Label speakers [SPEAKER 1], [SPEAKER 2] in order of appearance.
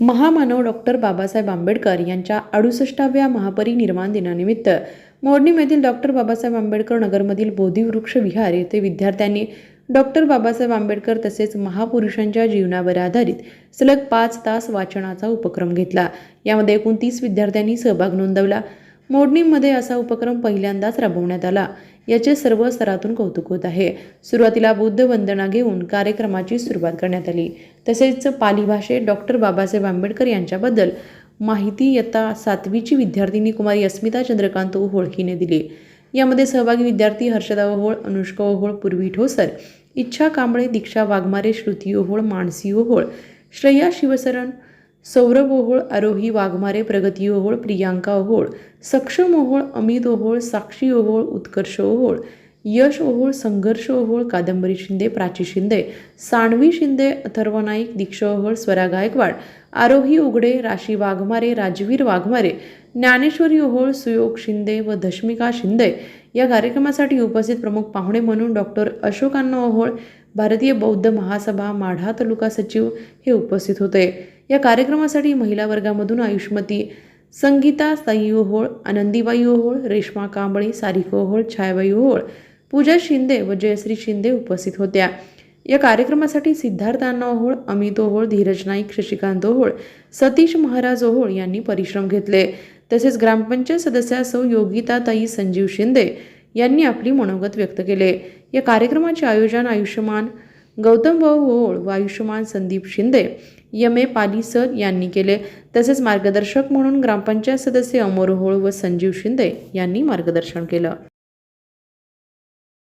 [SPEAKER 1] महामानव डॉक्टर बाबासाहेब आंबेडकर यांच्या अडुसष्टाव्या महापरिनिर्वाण दिनानिमित्त मोर्णीमधील डॉक्टर बाबासाहेब आंबेडकर नगरमधील बोधिवृक्ष विहार येथे विद्यार्थ्यांनी डॉक्टर बाबासाहेब आंबेडकर तसेच महापुरुषांच्या जीवनावर आधारित सलग पाच तास वाचनाचा उपक्रम घेतला. यामध्ये एकूण तीस विद्यार्थ्यांनी सहभाग नोंदवला. मोडणीमध्ये असा उपक्रम पहिल्यांदाच राबवण्यात आला. याचे सर्व स्तरातून कौतुक होत आहे. सुरुवातीला बुद्ध वंदना घेऊन कार्यक्रमाची सुरुवात करण्यात आली. तसेच पाली भाषेत डॉक्टर बाबासाहेब आंबेडकर यांच्याबद्दल माहिती इयत्ता सातवीची विद्यार्थिनी कुमारी अस्मिता चंद्रकांत ओहोळ दिली. यामध्ये सहभागी विद्यार्थी हर्षदा ओहोळ अनुष्का ओहोळ पूर्वी ठोसर इच्छा कांबळे दीक्षा वाघमारे श्रुती ओहोळ मानसी ओहोळ श्रेया शिवसरण सौरभ ओहोळ आरोही वाघमारे प्रगती ओहोळ प्रियांका ओहोळ सक्षम ओहोळ अमित ओहोळ साक्षी ओहोळ उत्कर्ष ओहोळ यश ओहोळ संघर्ष ओहोळ कादंबरी शिंदे प्राची शिंदे सानवी शिंदे अथर्व नाईक दीक्षा ओहोळ स्वरा गायकवाड आरोही उघडे राशी वाघमारे राजवीर वाघमारे ज्ञानेश्वरी ओहोळ सुयोग शिंदे व धश्मिका शिंदे या कार्यक्रमासाठी उपस्थित प्रमुख पाहुणे म्हणून डॉक्टर अशोकांना ओहोळ भारतीय बौद्ध महासभा माढा तालुका सचिव हे उपस्थित होते. या कार्यक्रमासाठी महिला वर्गामधून आयुष्मती संगीता साई ओहोळ आनंदीबाई ओहोळ रेश्मा कांबळे सारिका ओहोळ छायाबाई ओहोळ पूजा शिंदे व जयश्री शिंदे उपस्थित होत्या. या कार्यक्रमासाठी सिद्धार्थ अण्णा ओहोळ अमित ओहोळ धीरज नाईक शशिकांत ओहोळ सतीश महाराज ओहोळ यांनी परिश्रम घेतले. तसेच ग्रामपंचायत सदस्या सौ योगिताताई संजीव शिंदे यांनी आपली मनोगत व्यक्त केले. या कार्यक्रमाचे आयोजन आयुष्यमान गौतम भाऊ व Ayushman Sandeep Shinde M A Pali sir यांनी केले. तसेच मार्गदर्शक म्हणून ग्रामपंचायत सदस्य अमोर होळ व संजीव शिंदे यांनी मार्गदर्शन केलं.